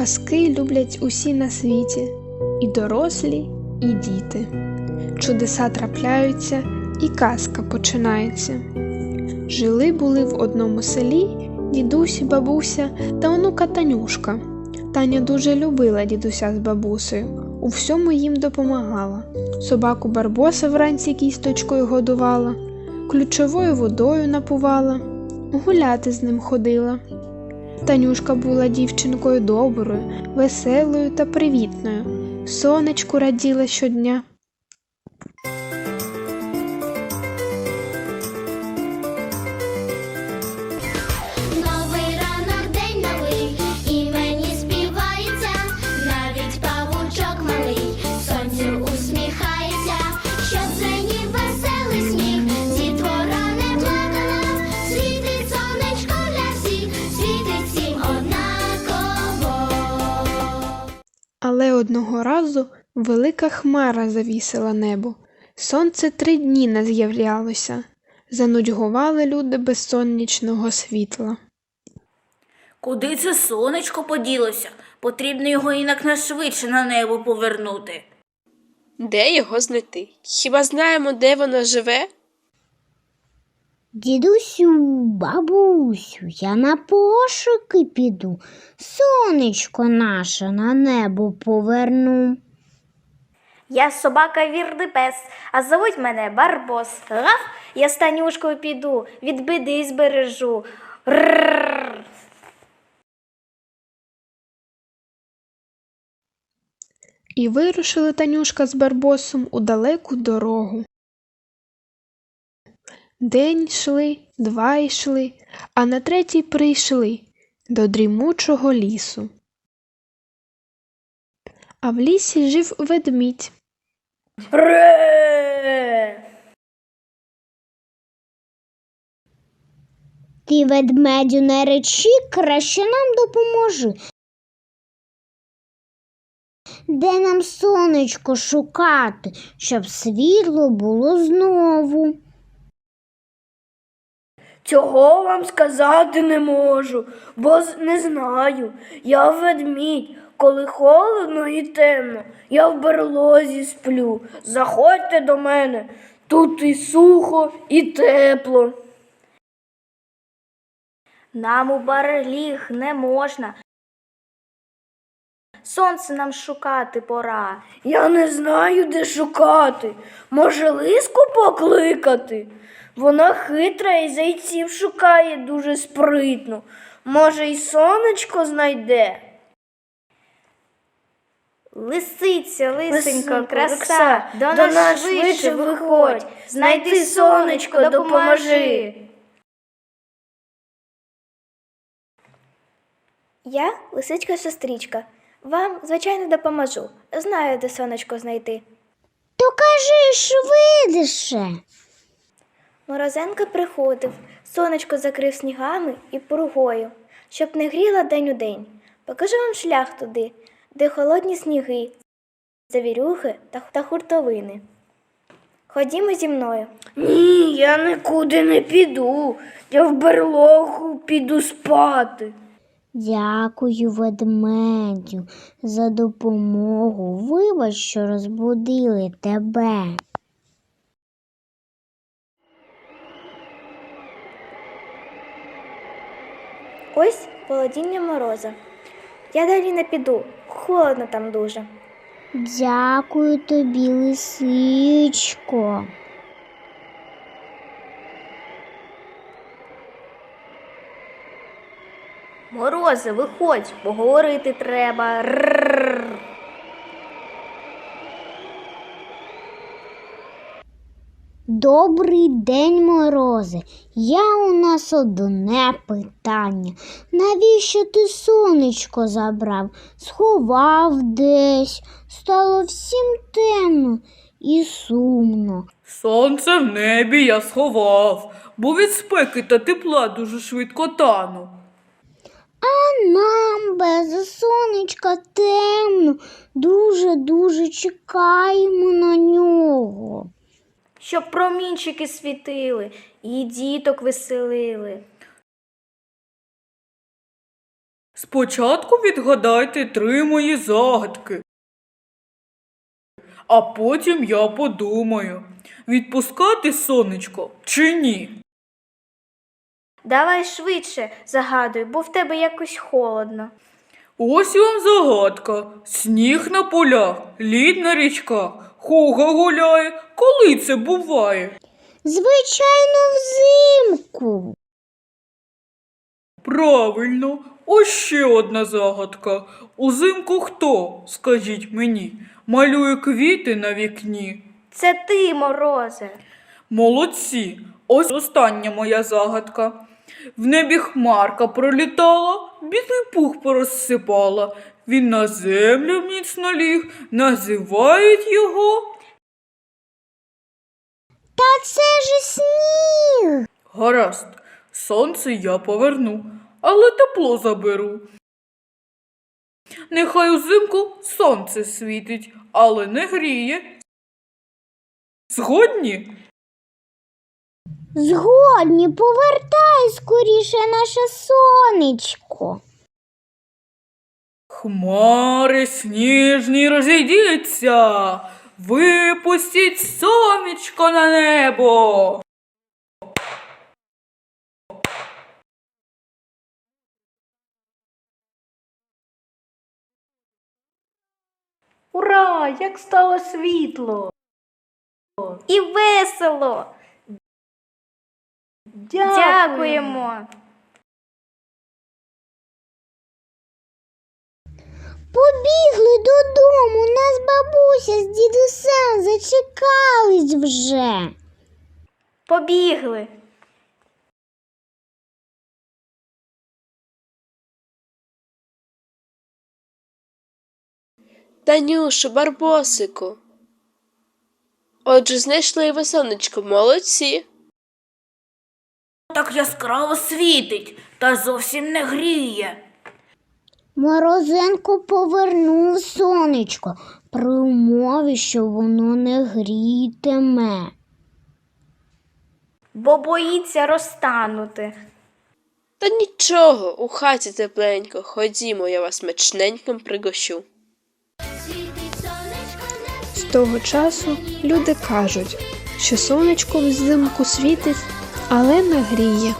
Казки люблять усі на світі, і дорослі, і діти. Чудеса трапляються, і казка починається. Жили були в одному селі дідусь, бабуся та онука Танюшка. Таня дуже любила дідуся з бабусею, у всьому їм допомагала. Собаку Барбоса вранці кісточкою годувала, ключовою водою напувала, гуляти з ним ходила. Танюшка була дівчинкою доброю, веселою та привітною. Сонечку раділа щодня. Але одного разу велика хмара завісила небо. Сонце три дні не з'являлося. Занудьгували люди без сонячного світла. Куди це сонечко поділося? Потрібно його інакшвидше на небо повернути. Де його знайти? Хіба знаємо, де воно живе? Дідусю, бабусю, я на пошуки піду, сонечко наше на небо поверну. Я собака вірний пес, а зовуть мене Барбос. Гав, я з Танюшкою піду, від биди збережу. Рррр. І вирушили Танюшка з Барбосом у далеку дорогу. День йшли, два йшли, а на третій прийшли до дрімучого лісу. А в лісі жив ведмідь. Ре! Ти ведмедю не речі, краще нам допоможи. Де нам сонечко шукати, щоб світло було знову? Цього вам сказати не можу, бо не знаю. Я ведмідь, коли холодно і темно, я в берлозі сплю. Заходьте до мене, тут і сухо, і тепло. Нам у барліг не можна. Сонце нам шукати пора. Я не знаю, де шукати. Може, лиску покликати? Вона хитра і зайців шукає дуже спритно. Може, й сонечко знайде. Лисиця, лисенько, Лисенько, краса, краса, до, до нас швидше виходь, знайди сонечко, допоможи. Я лисичка сестричка. Вам, звичайно, допоможу. Знаю, де сонечко знайти. То кажи швидше. Морозенко приходив, сонечко закрив снігами і пургою, щоб не гріла день у день. Покажу вам шлях туди, де холодні сніги, завірюхи та, та хуртовини. Ходімо зі мною. Ні, я нікуди не піду. Я в берлогу піду спати. Дякую, ведмедю, за допомогу. Вибач, що розбудили тебе. Ось володіння мороза. Я далі не піду, холодно там дуже. Дякую тобі, лисичко. Морозе, виходь, поговорити треба. Рррр. Добрий день, морозе. Я у нас одне питання. Навіщо ти сонечко забрав? Сховав десь, стало всім темно і сумно. Сонце в небі я сховав, бо від спеки та тепла дуже швидко тану. А нам без сонечка темно, дуже-дуже чекаємо на нього. Щоб промінчики світили і діток веселили. Спочатку відгадайте три мої загадки. А потім я подумаю, відпускати сонечко чи ні. Давай швидше загадуй, бо в тебе якось холодно. Ось вам загадка. Сніг на полях, лід на річках, хуга гуляє. Коли це буває? Звичайно, взимку. Правильно, ось ще одна загадка. Узимку хто, скажіть мені, малює квіти на вікні? Це ти, морозе. Молодці, ось остання моя загадка. В небі хмарка пролітала, білий пух порозсипала. Він на землю міцно ліг, називають його. Та це ж сніг. Гаразд, сонце я поверну, але тепло заберу. Нехай узимку сонце світить, але не гріє. Згодні? Згодні, повертай скоріше наше сонечко. Хмари сніжні розійдіться, випустіть сонечко на небо. Ура! Як стало світло! І весело. Дякуємо. Побігли додому, нас бабуся з дідусем зачекались вже. Побігли. Танюшу, Барбосику. Отже, знайшли ви сонечко, молодці. Так яскраво світить та зовсім не гріє. Морозенко повернув сонечко при умові, що воно не грітиме. Бо боїться розтанути. Та нічого, у хаті тепленько. Ходімо, я вас мечненьким пригощу. З того часу люди кажуть, що сонечко взимку світить, але не гріє.